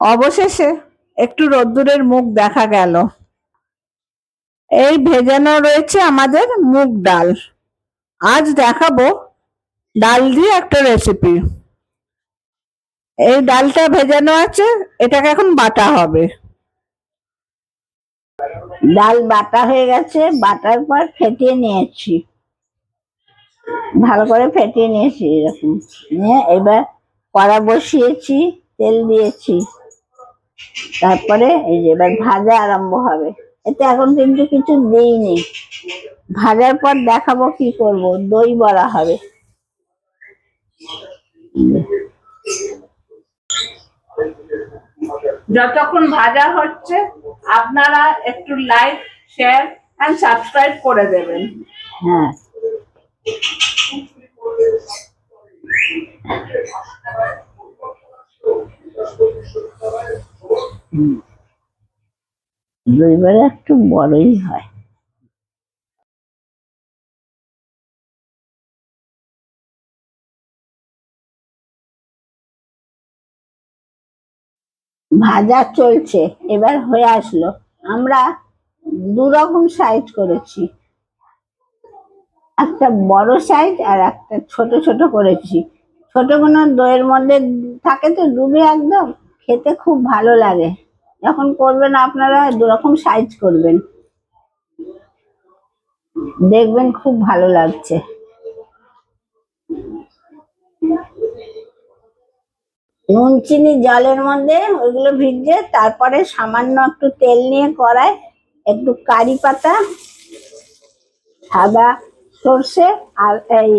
অবশেষে একটু রোদ্দুরের মুখ দেখা গেল। এই ভেজানো রয়েছে আমাদের মুগ ডাল। আজ দেখাবো ডাল দিয়ে একটা রেসিপি এই ডালটা ভেজানো আছে, এটাকে এখন বাটা হবে। ডাল বাটা হয়ে গেছে, বাটার পর ফেটিয়ে নিয়েছি। ভালো করে ফেটিয়ে নিয়েছি এরকম। নিয়ে এবার কড়া বসিয়েছি, তেল দিয়েছি। তারপরে এই যে এবার ভাজা আরম্ভ হবে। এতে এখন কিন্তু কিছু দিইনি ভাজার পর দেখাবো কি করব দই বড়া হবে। যতক্ষণ ভাজা হচ্ছে আপনারা একটু লাইক শেয়ার এন্ড সাবস্ক্রাইব করে দেবেন। হ্যাঁ। দইবারে একটু বড়ই হয়। ভাজা চলছে, এবার হয়ে আসলো। আমরা দু রকম সাইজ করেছি। একটা বড় সাইজ আর একটা ছোট ছোট করেছি। ছোট কোনো দইয়ের মধ্যে থাকে তো ডুবে একদম? খেতে খুব ভালো লাগে। যখন করবেন আপনারা দু রকম সাইজ করবেন। দেখবেন খুব ভালো লাগছে। নুন, চিনি জলের মধ্যে ওইগুলো ভিজে তারপরে সামান্য একটু তেল নিয়ে কড়ায় একটু কারি পাতা, সাদা সর্ষে আর এই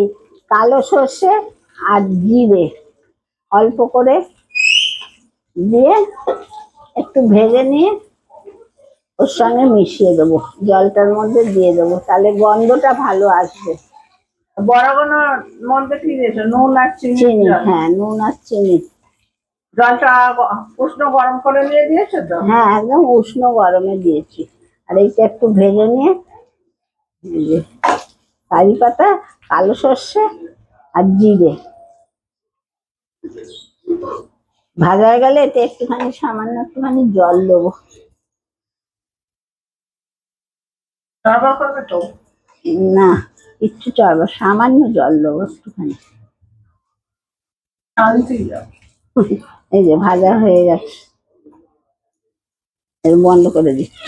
কালো সর্ষে আর জিরে। অল্প করে দিয়ে একটু ভেজে নিয়ে ওর সঙ্গে মিশিয়ে দেবো জলটার মধ্যে দিয়ে দেবো তাহলে গন্ধটা ভালো আসবে। মধ্যে কি দিয়েছ নুন আর চিনি চিনি হ্যাঁ নুন আর চিনি। জলটা উষ্ণ গরম করে নিয়ে দিয়েছ তো? হ্যাঁ একদম উষ্ণ গরমে দিয়েছি। আর এইটা একটু ভেজে নিয়ে কারি পাতা কালো সর্ষে আর জিরে। ভাজা হয়ে গেলে এতে একটুখানি সামান্য একটুখানি জল দেবো। তারপর করবে তো? না কিচ্ছু চলবে সামান্য জল দেবো একটুখানি। এই যে ভাজা হয়ে গেছে। এর বন্ধ করে দিচ্ছি।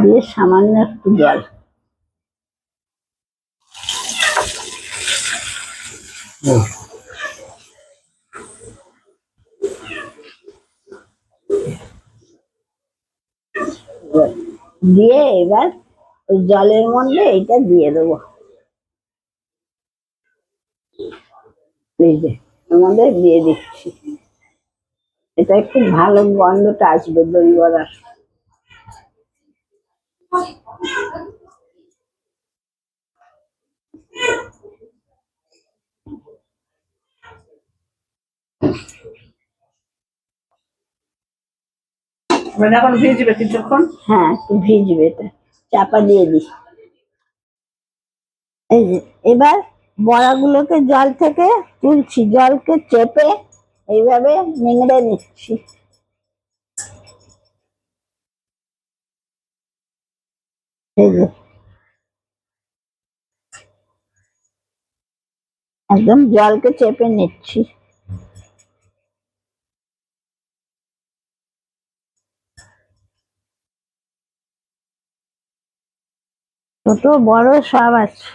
দিয়ে সামান্য একটু জল। দিয়ে এবার জলের মধ্যে এটা দিয়ে দেবো। এর দিয়ে দিচ্ছি। এটা একটু ভালো গন্ধটা আসবে দই বড়ার। মানে এখন ভিজবে কিছুক্ষণ হ্যাঁ ভিজবে এটা। চাপা দিয়ে দিই এই যে, এবার বড়াগুলোকে জল থেকে তুলছি, জলকে চেপে এইভাবে নিংড়ে নিচ্ছি। এই যে, একদম জলকে চেপে নিচ্ছি। ছোট, বড় সব আছে।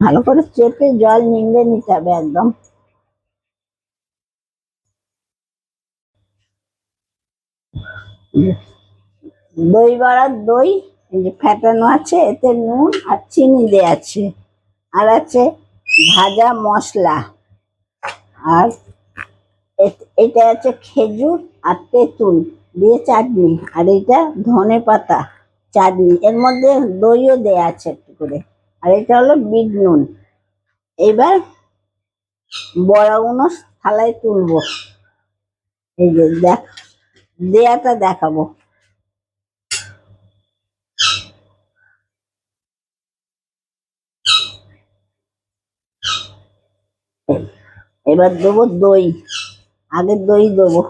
ভালো করে চেপে জল নিংড়ে নিতে হবে একদম। দই বড়ার দই যে ফ্যাটানো আছে, এতে নুন আর চিনি দেওয়া আছে। আর আছে ভাজা মশলা। আর এটা আছে খেজুর আর তেঁতুল। দিয়ে চাটনি আর এটা ধনে পাতা চাটনি এর মধ্যে দইও দেয়া আছে একটু করে। আর এটা হলো বিট নুন। এবার বড়াগুলো থালায় তুলবো। এই যে দেখ, দেয়াটা দেখাবো। এবার দেবো দই। আগে দই দেবো।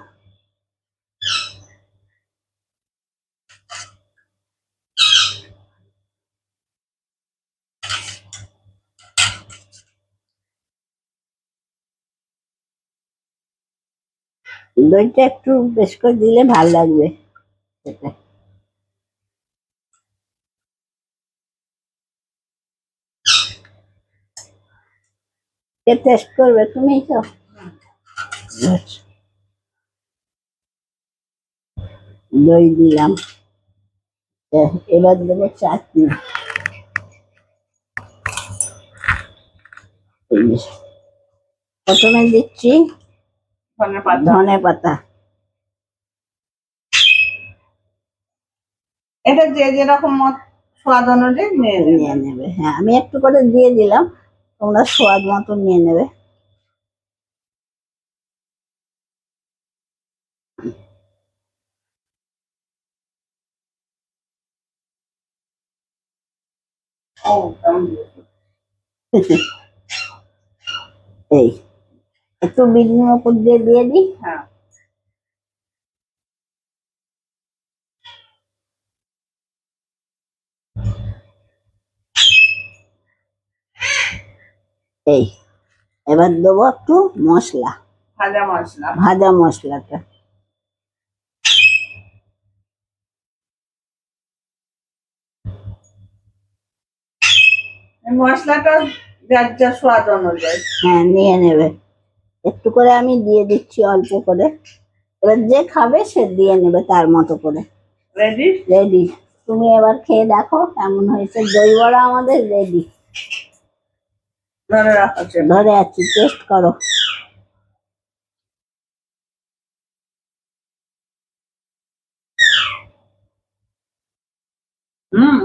দইটা একটু বেশ করে দিলে ভালো লাগবে খেতে। টেস্ট করবে তুমি তো। দই দিলাম এবার দেবো চাটনি। প্রথমে দিচ্ছি ধনে পাতা। এটা যে যেরকম মত স্বাদ অনুযায়ী নিয়ে নেবে। নিয়ে নেবে হ্যাঁ আমি একটু করে দিয়ে দিলাম তোমরা স্বাদ মতো নিয়ে নেবে? এই। একটু বিঘ্ন উপর দিয়ে দিয়ে দিই। হ্যাঁ। এই এবার দেবো একটু মশলা। ভাজা মশলা। ভাজা মশলাটা। মশলাটা যার যা স্বাদ অনুযায়ী। হ্যাঁ নিয়ে নেবে। একটু করে আমি দিয়ে দিচ্ছি অল্প করে। এবার যে খাবে সে দিয়ে নেবে তার মতো করে। রেডি রেডি তুমি এবার খেয়ে দেখো কেমন হয়েছে। দই বড়া আমাদের রেডি ধরে আছি টেস্ট করো। হুম।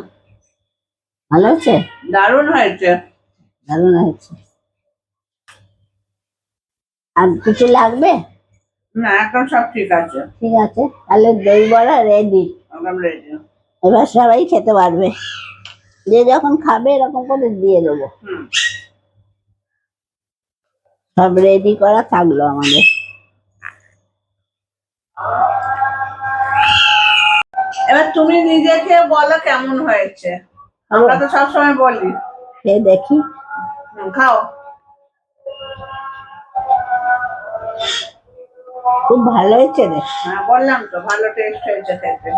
ভালো হয়েছে? দারুণ হয়েছে। দারুণ হয়েছে। আর কিছু লাগবে? না এখন সব ঠিক আছে। ঠিক আছে তাহলে দই বড়া রেডি একদম রেডি এবার সবাই খেতে পারবে। যে যখন খাবে এরকম করে দিয়ে দেবো। সব রেডি করা থাকল আমাদের। এবার তুমি নিজেকে বলো কেমন হয়েছে। আমরা তো সবসময় বলি। খেয়ে দেখি। খাও। খুব ভালো হয়েছে রে। হ্যাঁ বললাম তো ভালো টেস্ট হয়েছে খেতে।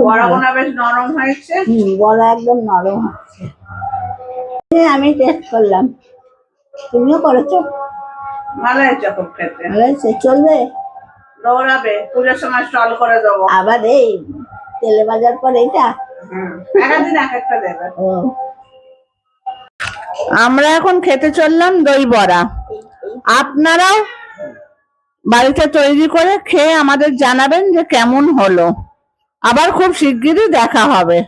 বড়াগুনা বেশ নরম হয়েছে। বড়া একদম নরম হচ্ছে হ্যাঁ, আমি টেস্ট করলাম। তুমিও করেছ? ভালো হয়েছে খুব খেতে। ভালো হয়েছে? চলবে? দৌড়াবে পুজোর সময় স্টল করে দেবো। আবার এই তেলে বাজার পর এইটা একদিন এক একটা দেবে। ও। আমরা এখন খেতে চললাম দই বড়া। আপনারাও বাড়িতে তৈরি করে খেয়ে আমাদের জানাবেন যে কেমন হলো। আবার খুব শিগগিরই দেখা হবে।